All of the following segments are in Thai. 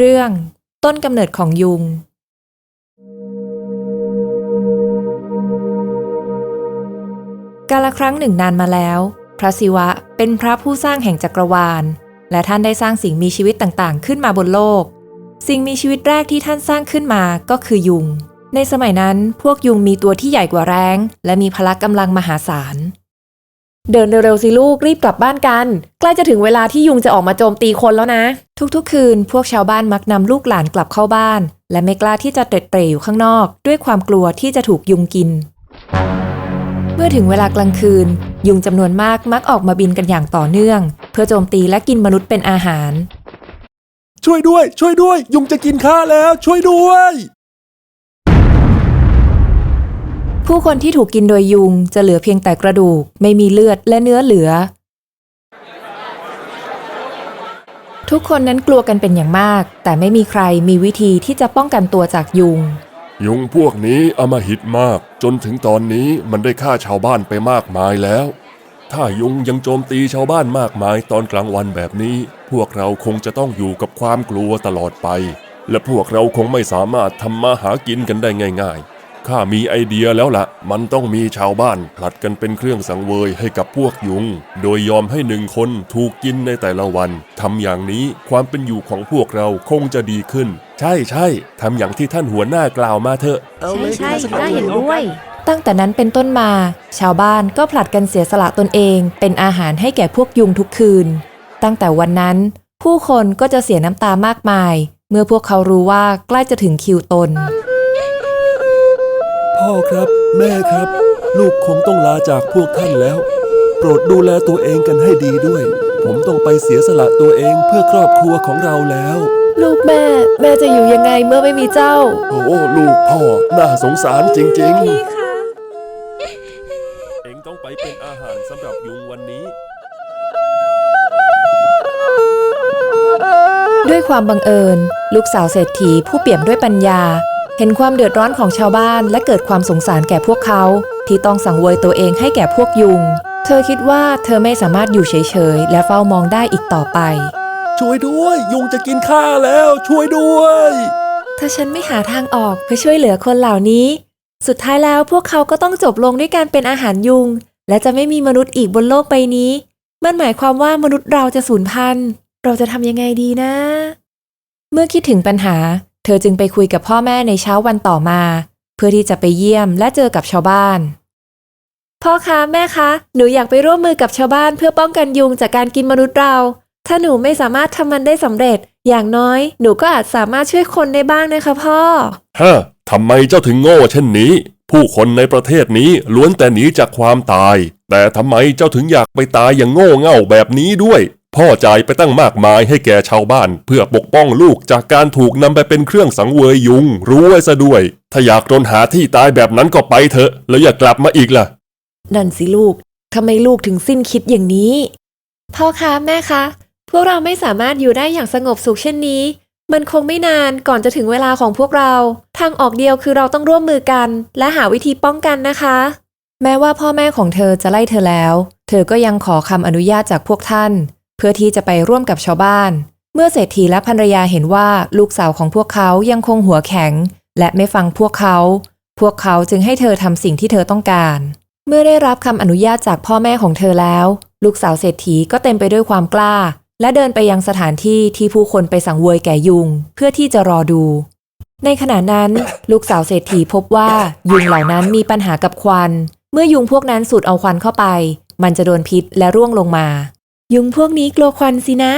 เรื่องต้นกำเนิดของยุง กาลครั้งหนึ่งนานมาแล้ว พระศิวะเป็นพระผู้สร้างแห่งจักรวาล และท่านได้สร้างสิ่งมีชีวิตต่างๆ ขึ้นมาบนโลก สิ่งมีชีวิตแรกที่ท่านสร้างขึ้นมาก็คือยุง ในสมัยนั้นพวกยุงมีตัวที่ใหญ่กว่าแรงและมีพละกำลังมหาศาล เดินเร็วๆสิลูกรีบกลับบ้านกัน ใกล้จะถึงเวลาที่ยุงจะออกมาโจมตีคนแล้วนะ ทุกๆ คืน พวกชาวบ้านมักนำลูกหลานกลับเข้าบ้าน และไม่กล้าที่จะเตร็ดเตร่อยู่ข้างนอก ด้วยความกลัวที่จะถูกยุงกิน เมื่อถึงเวลากลางคืน ยุงจำนวนมากมักออกมาบินกันอย่างต่อเนื่อง เพื่อโจมตีและกินมนุษย์เป็นอาหาร ช่วยด้วย ช่วยด้วย ยุงจะกินข้าแล้ว ช่วยด้วย ผู้คนที่ถูกกินโดยยุงจะเหลือเพียงแต่กระดูก ไม่มีเลือดและเนื้อเหลือ ทุกคนนั้นกลัวกันเป็นอย่างมาก แต่ไม่มีใครมีวิธีที่จะป้องกันตัวจากยุง ยุงพวกนี้อำมหิตมาก จนถึงตอนนี้มันได้ฆ่าชาวบ้านไปมากมายแล้ว ถ้ายุงยังโจมตีชาวบ้านมากมายตอนกลางวันแบบนี้ พวกเราคงจะต้องอยู่กับความกลัวตลอดไป และพวกเราคงไม่สามารถทำมาหากินกันได้ง่าย ๆ ข้ามีไอเดียแล้วละ่ะ มันต้องมีชาวบ้านผลัดกันเป็นเครื่องสังเวยให้กับพวกยุง โดยยอมให้หนึ่งคนถูกกินในแต่ละวัน ทำอย่างนี้ความเป็นอยู่ของพวกเราคงจะดีขึ้น ใช่ใช่ทำอย่างที่ท่านหัวหน้ากล่าวมาเถอะใช่ใช่น่าเห็นด้วย ตั้งแต่นั้นเป็นต้นมา ชาวบ้านก็ผลัดกันเสียสละตนเอง เป็นอาหารให้แก่พวกยุงทุกคืน ตั้งแต่วันนั้น ผู้คนก็จะเสียน้ำตามากมาย เมื่อพวกเขารู้ว่าใกล้จะถึงคิวตน พ่อครับ แม่ครับ ลูกคงต้องลาจากพวกท่านแล้ว โปรดดูแลตัวเองกันให้ดีด้วย ผมต้องไปเสียสละตัวเองเพื่อครอบครัวของเราแล้ว ลูกแม่ แม่จะอยู่ยังไงเมื่อไม่มีเจ้า โอ้ ลูกพ่อ น่าสงสารจริงๆพี่คะเองต้องไปเป็นอาหารสำหรับยุงวันนี้ ด้วยความบังเอิญ ลูกสาวเศรษฐีผู้เปี่ยมด้วยปัญญา เห็นความเดือดร้อนของชาวบ้านและเกิดความสงสารแก่พวกเขา ที่ต้องสังเวยตัวเองให้แก่พวกยุง เธอคิดว่าเธอไม่สามารถอยู่เฉยๆ และเฝ้ามองได้อีกต่อไป ช่วยด้วย ยุงจะกินข้าแล้ว ช่วยด้วย ถ้าฉันไม่หาทางออกเพื่อช่วยเหลือคนเหล่านี้ สุดท้ายแล้วพวกเขาก็ต้องจบลงด้วยการเป็นอาหารยุง และจะไม่มีมนุษย์อีกบนโลกใบนี้ มันหมายความว่ามนุษย์เราจะสูญพันธุ์ เราจะทำยังไงดีนะ เมื่อคิดถึงปัญหา เธอจึงไปคุยกับพ่อแม่ในเช้าวันต่อมา เพื่อที่จะไปเยี่ยมและเจอกับชาวบ้าน พ่อคะแม่คะ หนูอยากไปร่วมมือกับชาวบ้านเพื่อป้องกันยุงจากการกินมนุษย์เรา ถ้าหนูไม่สามารถทำมันได้สำเร็จ อย่างน้อย หนูก็อาจสามารถช่วยคนได้บ้างนะคะพ่อฮะทำไมเจ้าถึงโง่เช่นนี้ ผู้คนในประเทศนี้ล้วนแต่หนีจากความตาย แต่ทำไมเจ้าถึงอยากไปตายอย่างโง่เง่าแบบนี้ด้วย พ่อจ่ายไปตั้งมากมายให้แก่ชาวบ้าน เพื่อปกป้องลูกจากการถูกนำไปเป็นเครื่องสังเวยยุง รู้ไว้ซะด้วย ถ้าอยากทนหาที่ตายแบบนั้นก็ไปเถอะ แล้วอย่ากลับมาอีกล่ะ นั่นสิลูกทำไมลูกถึงสิ้นคิดอย่างนี้ พ่อคะแม่คะ พวกเราไม่สามารถอยู่ได้อย่างสงบสุขเช่นนี้ มันคงไม่นานก่อนจะถึงเวลาของพวกเรา ทางออกเดียวคือเราต้องร่วมมือกัน และหาวิธีป้องกันนะคะ แม้ว่าพ่อแม่ของเธอจะไล่เธอแล้ว เธอก็ยังขอคำอนุญาตจากพวกท่าน พื่อที่จะไปร่วมกับชาวบ้าน เมื่อเศรษฐีและภรรยาเห็นว่าลูกสาวของพวกเขายังคงหัวแข็ง และไม่ฟังพวกเขา พวกเขาจึงให้เธอทำสิ่งที่เธอต้องการ เมื่อได้รับคำอนุญาตจากพ่อแม่ของเธอแล้ว ลูกสาวเศรษฐีก็เต็มไปด้วยความกล้า และเดินไปยังสถานที่ที่ผู้คนไปสังเวยแก่ยุง เพื่อที่จะรอดู ในขณะนั้น ลูกสาวเศรษฐีพบว่ายุงเหล่านั้นมีปัญหากับควัน เมื่อยุงพวกนั้นสูดเอาควันเข้าไป มันจะโดนพิษและร่วงลงมา ยุงพวกนี้กลัวควันสินะ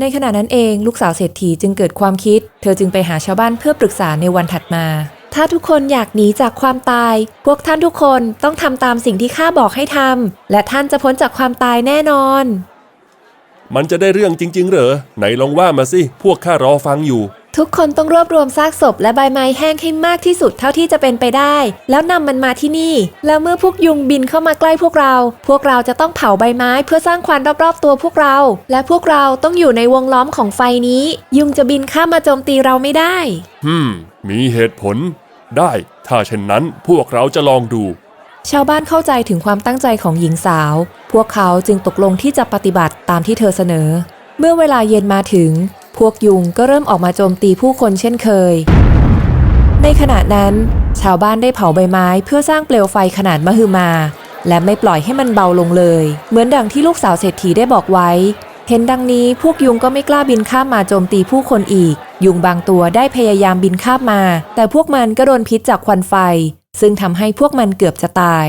ในขณะนั้นเองลูกสาวเศรษฐีจึงเกิดความคิด เธอจึงไปหาชาวบ้านเพื่อปรึกษาในวันถัดมา ถ้าทุกคนอยากหนีจากความตาย พวกท่านทุกคนต้องทำตามสิ่งที่ข้าบอกให้ทำและท่านจะพ้นจากความตายแน่นอน มันจะได้เรื่องจริง ๆ เหรอ ไหนลองว่ามาสิ พวกข้ารอฟังอยู่ ทุกคนต้องรวบรวมซากศพและใบไม้แห้งให้มากที่สุดเท่าที่จะเป็นไปได้ แล้วนำมันมาที่นี่ แล้วเมื่อพวกยุงบินเข้ามาใกล้พวกเรา พวกเราจะต้องเผาใบไม้เพื่อสร้างควันรอบๆตัวพวกเรา และพวกเราต้องอยู่ในวงล้อมของไฟนี้ ยุงจะบินข้ามมาโจมตีเราไม่ได้ฮึมมีเหตุผล ได้ ถ้าเช่นนั้นพวกเราจะลองดู ชาวบ้านเข้าใจถึงความตั้งใจของหญิงสาว พวกเขาจึงตกลงที่จะปฏิบัติตามที่เธอเสนอ เมื่อเวลาเย็นมาถึง พวกยุงก็เริ่มออกมาโจมตีผู้คนเช่นเคย ในขณะนั้น ชาวบ้านได้เผาใบไม้เพื่อสร้างเปลวไฟขนาดมหึมา และไม่ปล่อยให้มันเบาลงเลย เหมือนดังที่ลูกสาวเศรษฐีได้บอกไว้ เห็นดังนี้พวกยุงก็ไม่กล้าบินข้ามมาโจมตีผู้คนอีก ยุงบางตัวได้พยายามบินข้ามมา แต่พวกมันก็โดนพิษจากควันไฟ ซึ่งทำให้พวกมันเกือบจะตาย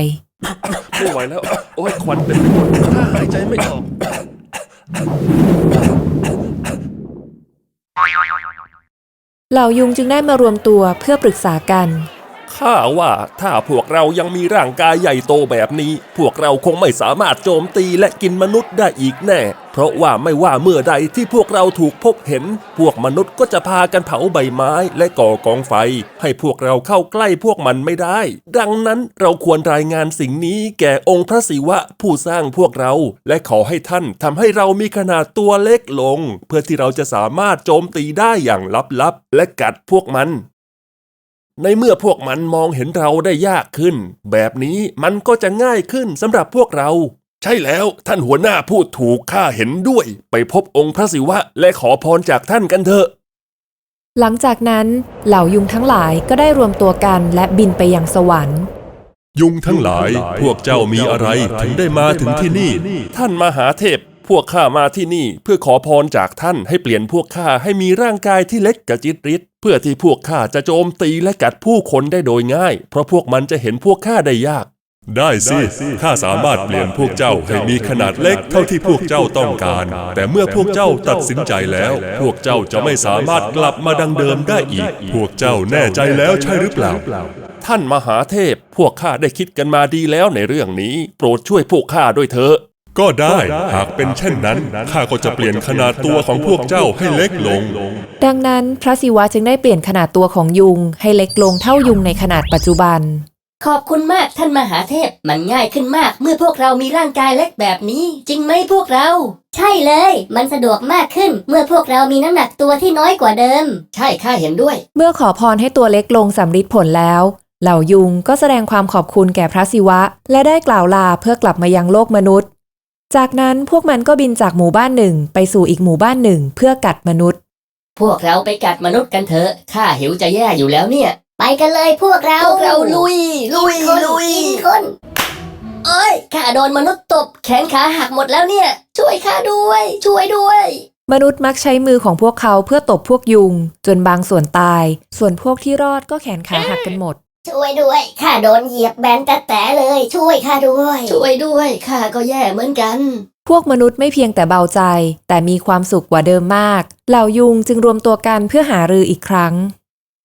ไม่ไหวแล้ว โอ้ยควันเต็มไปหมดข้าหายใจไม่ออก เหล่ายุงจึงได้มารวมตัวเพื่อปรึกษากัน ข้าว่าถ้าพวกเรายังมีร่างกายใหญ่โตแบบนี้ พวกเราคงไม่สามารถโจมตีและกินมนุษย์ได้อีกแน่ เพราะว่าไม่ว่าเมื่อใดที่พวกเราถูกพบเห็น พวกมนุษย์ก็จะพากันเผาใบไม้และก่อกองไฟ ให้พวกเราเข้าใกล้พวกมันไม่ได้ ดังนั้นเราควรรายงานสิ่งนี้แก่องค์พระศิวะผู้สร้างพวกเรา และขอให้ท่านทำให้เรามีขนาดตัวเล็กลง เพื่อที่เราจะสามารถโจมตีได้อย่างลับๆและกัดพวกมัน ในเมื่อพวกมันมองเห็นเราได้ยากขึ้น แบบนี้มันก็จะง่ายขึ้นสำหรับพวกเรา ใช่แล้วท่านหัวหน้าพูดถูกข้าเห็นด้วย ไปพบองค์พระศิวะและขอพรจากท่านกันเถอะ หลังจากนั้นเหล่ายุงทั้งหลายก็ได้รวมตัวกันและบินไปยังสวรรค์ ยุงทั้งหลาย พวกเจ้ามีอะไรถึงได้มาถึงที่นี่ ท่านมหาเทพ พวกข้ามาที่นี่เพื่อขอพรจากท่านให้เปลี่ยนพวกข้าให้มีร่างกายที่เล็กกระจิตริดเพื่อที่พวกข้าจะโจมตีและกัดผู้คนได้โดยง่าย เพราะพวกมันจะเห็นพวกข้าได้ยาก ได้สิข้าสามารถเปลี่ยนพวกเจ้าให้มีขนาดเล็กเท่าที่พวกเจ้าต้องการ แต่เมื่อพวกเจ้าตัดสินใจแล้ว พวกเจ้าจะไม่สามารถกลับมาดังเดิมได้อีก พวกเจ้าแน่ใจแล้วใช่หรือเปล่า ท่านมหาเทพ พวกข้าได้คิดกันมาดีแล้วในเรื่องนี้ โปรดช่วยพวกข้าด้วยเถอะ ก็ได้ หากเป็นเช่นนั้น ข้าก็จะเปลี่ยนขนาดตัวของพวกเจ้าให้เล็กลง ดังนั้นพระศิวะจึงได้เปลี่ยนขนาดตัวของยุง ให้เล็กลงเท่ายุงในขนาดปัจจุบัน ขอบคุณมากท่านมหาเทพ มันง่ายขึ้นมากเมื่อพวกเรามีร่างกายเล็กแบบนี้ จริงไหมพวกเรา ใช่เลย มันสะดวกมากขึ้น เมื่อพวกเรามีน้ำหนักตัวที่น้อยกว่าเดิม ใช่ข้าเห็นด้วย เมื่อขอพรให้ตัวเล็กลงสำฤทธิ์ผลแล้ว เหล่ายุงก็แสดงความขอบคุณแก่พระศิวะ และได้กล่าวลาเพื่อกลับมายังโลกมนุษย์ จากนั้นพวกมันก็บินจากหมู่บ้านหนึ่งไปสู่อีกหมู่บ้านหนึ่งเพื่อกัดมนุษย์ พวกเราไปกัดมนุษย์กันเถอะข้าหิวจะแย่อยู่แล้วเนี่ย ไปกันเลยพวกเราพวกเราลุย ลุยคนลุยกินคนเอ้ยข้าโดนมนุษย์ตบแขนขาหักหมดแล้วเนี่ย ช่วยข้าด้วย ช่วยด้วย มนุษย์มักใช้มือของพวกเขาเพื่อตบพวกยุง จนบางส่วนตาย ส่วนพวกที่รอดก็แขนขาหักกันหมด ช่วยด้วยข้าโดนเหยียบแบนแต่แต่เลย ช่วยข้าด้วย ช่วยด้วยข้าก็แย่เหมือนกัน พวกมนุษย์ไม่เพียงแต่เบาใจ แต่มีความสุขกว่าเดิมมาก เหล่ายุงจึงรวมตัวกันเพื่อหารืออีกครั้ง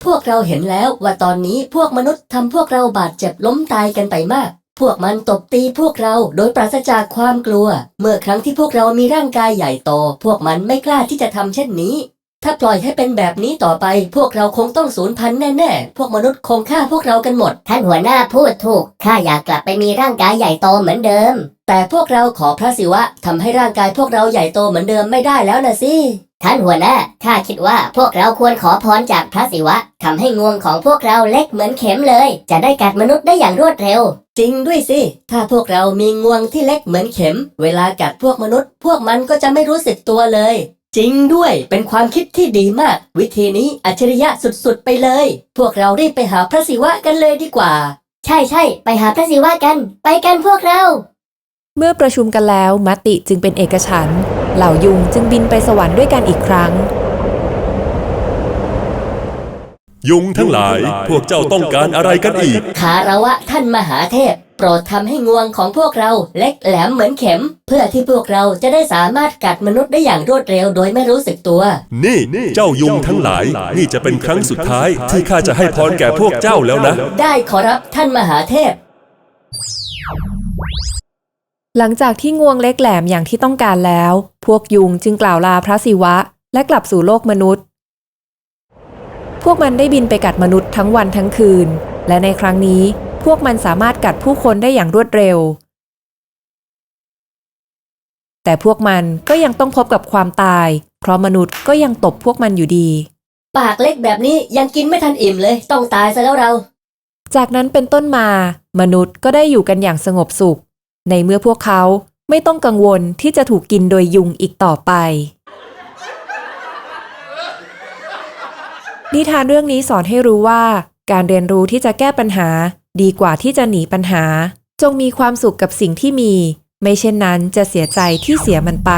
พวกเราเห็นแล้วว่าตอนนี้พวกมนุษย์ทำพวกเราบาดเจ็บล้มตายกันไปมาก พวกมันตบตีพวกเราโดยปราศจากความกลัว เมื่อครั้งที่พวกเรามีร่างกายใหญ่โต พวกมันไม่กล้าที่จะทำเช่นนี้ ถ้าปล่อยให้เป็นแบบนี้ต่อไป พวกเราคงต้องสูญพันธุ์แน่ๆ พวกมนุษย์คงฆ่าพวกเรากันหมด ท่านหัวหน้าพูดถูก ข้าอยากกลับไปมีร่างกายใหญ่โตเหมือนเดิม แต่พวกเราขอพระศิวะทำให้ร่างกายพวกเราใหญ่โตเหมือนเดิมไม่ได้แล้วนะสิ ท่านหัวหน้า ข้าคิดว่าพวกเราควรขอพรจากพระศิวะทำให้งวงของพวกเราเล็กเหมือนเข็มเลย จะได้กัดมนุษย์ได้อย่างรวดเร็ว จริงด้วยสิ ถ้าพวกเรามีงวงที่เล็กเหมือนเข็ม เวลากัดพวกมนุษย์ พวกมันก็จะไม่รู้สึกตัวเลย จริงด้วยเป็นความคิดที่ดีมาก วิธีนี้อัจฉริยะสุดๆ ไปเลย พวกเรารีบไปหาพระศิวะกันเลยดีกว่า ใช่ใช่ไปหาพระศิวะกัน ไปกันพวกเรา เมื่อประชุมกันแล้วมติจึงเป็นเอกฉันท์เหล่ายุงจึงบินไปสวรรค์ด้วยกันอีกครั้ง ยุงทั้งหลาย พวกเจ้าต้องการอะไรกันอีก คารวะท่านมหาเทพโปรดทำให้งวงของพวกเราเล็กแหลมเหมือนเข็ม เพื่อที่พวกเราจะได้สามารถกัดมนุษย์ได้อย่างรวดเร็วโดยไม่รู้สึกตัว นี่เจ้ายุงทั้งหลาย นี่จะเป็นครั้งสุดท้าย ที่ข้าจะให้พรแก่พวกเจ้าแล้วนะ ได้ขอรับท่านมหาเทพ หลังจากที่งวงเล็กแหลมอย่างที่ต้องการแล้ว พวกยุงจึงกล่าวลาพระศิวะ และกลับสู่โลกมนุษย์ พวกมันได้บินไปกัดมนุษย์ทั้งวันทั้งคืน และในครั้งนี้ พวกมันสามารถกัดผู้คนได้อย่างรวดเร็ว แต่พวกมันก็ยังต้องพบกับความตาย เพราะมนุษย์ก็ยังตบพวกมันอยู่ดี ปากเล็กแบบนี้ยังกินไม่ทันอิ่มเลย ต้องตายซะแล้วเรา จากนั้นเป็นต้นมา มนุษย์ก็ได้อยู่กันอย่างสงบสุข ในเมื่อพวกเขาไม่ต้องกังวลที่จะถูกกินโดยยุงอีกต่อไป นิทานเรื่องนี้สอนให้รู้ว่า การเรียนรู้ที่จะแก้ปัญหา ดีกว่าที่จะหนีปัญหา จงมีความสุขกับสิ่งที่มี ไม่เช่นนั้นจะเสียใจที่เสียมันไป